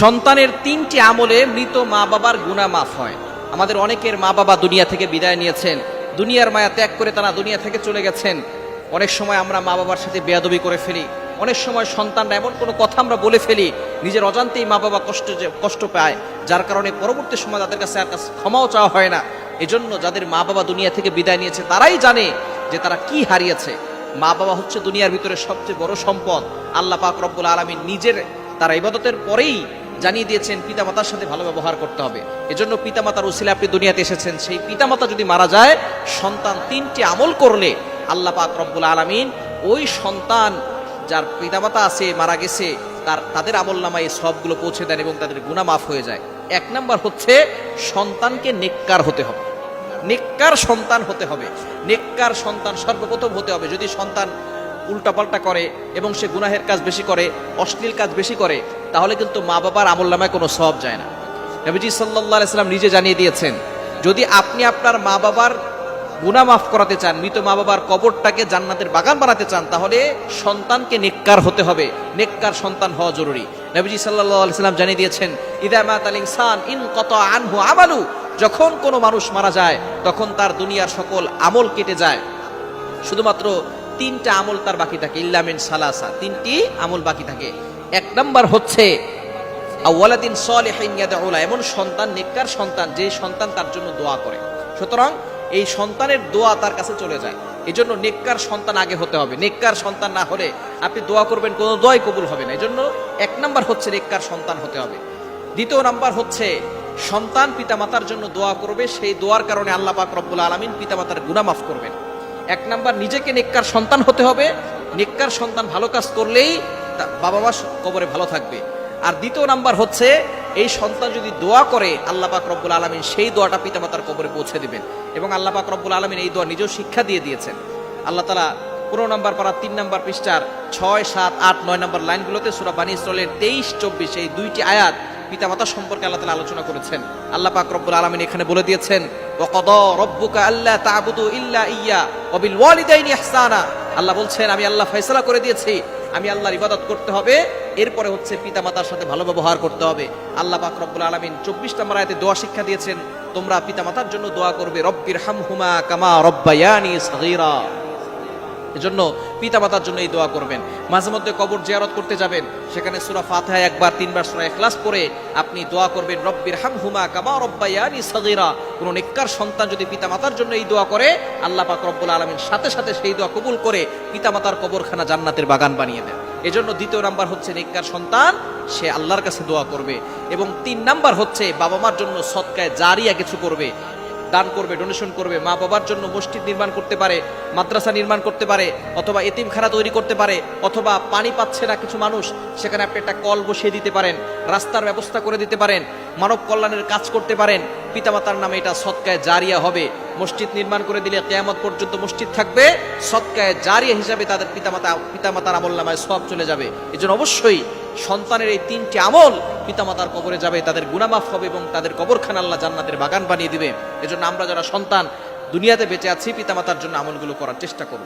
সন্তানের তিনটি আমলে মৃত মা বাবার গুণা মাফ হয়। আমাদের অনেকের মা বাবা দুনিয়া থেকে বিদায় নিয়েছেন। দুনিয়ার মায়া ত্যাগ করে তারা দুনিয়া থেকে চলে গেছেন। অনেক সময় আমরা মা বাবার সাথে বেয়াদবি করে ফেলি। অনেক সময় সন্তানরা এমন কোনো কথা আমরা বলে ফেলি, নিজের অজান্তেই মা বাবা কষ্ট যে- কষ্ট পায়। যার কারণে পরবর্তী সময় তাদের কাছে আর কাছে ক্ষমাও চাওয়া হয় না। এজন্য যাদের মা বাবা দুনিয়া থেকে বিদায় নিয়েছে, তারাই জানে যে তারা কি হারিয়েছে। মা বাবা হচ্ছে দুনিয়ার ভিতরে সবচেয়ে বড় সম্পদ। আল্লাহ পাক রব্বুল আলমী নিজের, তারা ইবাদতের পরেই জানিয়ে দিয়েছেন, পিতামাতার সাথে ভালো ব্যবহার করতে হবে। এজন্য পিতামাতার উসিলে আপনি দুনিয়াতে এসেছেন। সেই পিতামাতা যদি মারা যায়, সন্তান তিনটি আমল করলে আল্লাহ পাক রব্বুল আলমিন ওই সন্তান যার পিতামাতা আছে, মারা গেছে, তার, তাদের আমল নামায় সবগুলো পৌঁছে দেন এবং তাদের গুণা মাফ হয়ে যায়। এক নাম্বার হচ্ছে সন্তানকে নেককার হতে হবে। নেককার সন্তান হতে হবে। নেককার সন্তান সর্বপ্রথম হতে হবে। যদি সন্তান উল্টাপাল্টা করে এবং সে গুনাহের কাজ বেশি করে, অশ্লীল কাজ বেশি করে, তাহলে কিন্তু মা বাবার আমল নামায় কোনো সব যায় না। নবীজি সাল্লাহ সাল্লাম নিজে জানিয়ে দিয়েছেন, যদি আপনি আপনার মা বাবার গুনাহ মাফ করাতে চান, মৃত মা বাবার কবরটাকে জান্নাতের বাগান বানাতে চান, তাহলে সন্তানকে নেককার হতে হবে। নেককার সন্তান হওয়া জরুরি। নবীজি আলাইহি সাল্লাম জানিয়ে দিয়েছেন, ইদা মাতাল ইনসান ইন কত আনহু আমালু যখন কোনো মানুষ মারা যায়, তখন তার দুনিয়ার সকল আমল কেটে যায়। শুধুমাত্র তিনটা আমল তার বাকি থাকে ইল্লামিন সালাসা। তিনটি আমল বাকি থাকে। এক নাম্বার হচ্ছে আওয়ালাদিন সলিহিন ইয়াদউলা। এমন সন্তান, নেককার সন্তান, যে সন্তান তার জন্য দোয়া করে। সুতরাং এই সন্তানের দোয়া তার কাছে চলে যায়। এই জন্য নেককার সন্তান আগে হতে হবে। নেককার সন্তান না হলে আপনি দোয়া করবেন, কোনো দোয়াই কবুল হবে না। এই জন্য এক নাম্বার হচ্ছে নেককার সন্তান হতে হবে। দ্বিতীয় নাম্বার হচ্ছে, সন্তান পিতামাতার জন্য দোয়া করবে। সেই দোয়ার কারণে আল্লাহ পাক রব্বুল আলমিন পিতামাতার গুনাহ মাফ করবেন। এক নাম্বার, নিজেকে নেককার সন্তান হতে হবে। নেককার সন্তান ভালো কাজ করলেই বাবা মা কবরে ভালো থাকবে। আর দ্বিতীয় নাম্বার হচ্ছে, এই সন্তান যদি দোয়া করে, আল্লাহ পাক রব্বুল আলমিন সেই দোয়াটা পিতামাতার কবরে পৌঁছে দিবেন। এবং আল্লাহ পাক রব্বুল আলমিন এই দোয়া নিজেও শিক্ষা দিয়ে দিয়েছেন। আল্লাহ তালা পনেরো নম্বর পাড়া তিন নম্বর পৃষ্ঠার ছয়, সাত, আট, নয় নম্বর লাইনগুলোতে সুরা বানী তেইশ, চব্বিশ এই দুইটি আয়াত পিতামাতা সম্পর্কে আল্লাহ তালা আলোচনা করেছেন। আল্লাহ পাক রব্বুল আলমিন এখানে বলে দিয়েছেন ওকদ রব্বুকা আল্লাহ ইয়া বলছেন, আমি আল্লাহ ফেসলা করে দিয়েছি। আমি আল্লাহর ইবাদত করতে হবে, এরপরে হচ্ছে পিতা মাতার সাথে ভালো ব্যবহার করতে হবে। আল্লাহ পাক রব্বুল আলমিন চব্বিশটা নম্বর দোয়া শিক্ষা দিয়েছেন, তোমরা পিতা মাতার জন্য দোয়া করবে রব্বির হামহুমা কামা রব্বায়ানি সগীরা। এজন্য পিতামাতার জন্য এই দোয়া করবেন। মাঝে মধ্যে কবর জিয়ারত করতে যাবেন। সেখানে সুরা ফাতিহা একবার, তিনবার, সুরা ইখলাস পড়ে আপনি দোয়া করবেন, রব্বির হামহুমা কামা রব্বায়ানি সগীরা। কোন নেককার সন্তান যদি পিতামাতার জন্য এই দোয়া করে, আল্লাহ পাক রব্বুল আলামিন সাথে সাথে সেই দোয়া কবুল করে পিতামাতার কবরখানা জান্নাতের বাগান বানিয়ে দেন। এজন্য দ্বিতীয় নাম্বার হচ্ছে নেককার সন্তান, সে আল্লাহর কাছে দোয়া করবে। এবং তিন নাম্বার হচ্ছে বাবা মার জন্য সৎকায় জারিয়া কিছু করবে। দান করবে ডোনেশন করবে, মা বাবার জন্য মসজিদ নির্মাণ করতে পারে, মাদ্রাসা নির্মাণ করতে পারে, অথবা এতিমখানা তৈরি করতে পারে, অথবা পানি পাচ্ছে না কিছু মানুষ, সেখানে আপনি একটা কল বসিয়ে দিতে পারেন, রাস্তার ব্যবস্থা করে দিতে পারেন, মানব কল্যাণের কাজ করতে পারেন, পিতামাতার নামে এটা সৎকায় জারিয়া হবে। মসজিদ নির্মাণ করে দিলে কেয়ামত পর্যন্ত মসজিদ থাকবে। সৎকায় জারিয়া হিসাবে তাদের পিতামাতা, পিতামাতার আমল নামায় সব চলে যাবে। এই জন্য অবশ্যই সন্তানের এই তিনটি আমল পিতামাতার কবরে যাবে, তাদের গুণামাফ হবে এবং তাদের কবরখান আল্লাহ জান্নাতের বাগান বানিয়ে দিবে। এজন্য আমরা যারা সন্তান দুনিয়াতে বেঁচে আছি, পিতামাতার জন্য আমলগুলো করার চেষ্টা করব।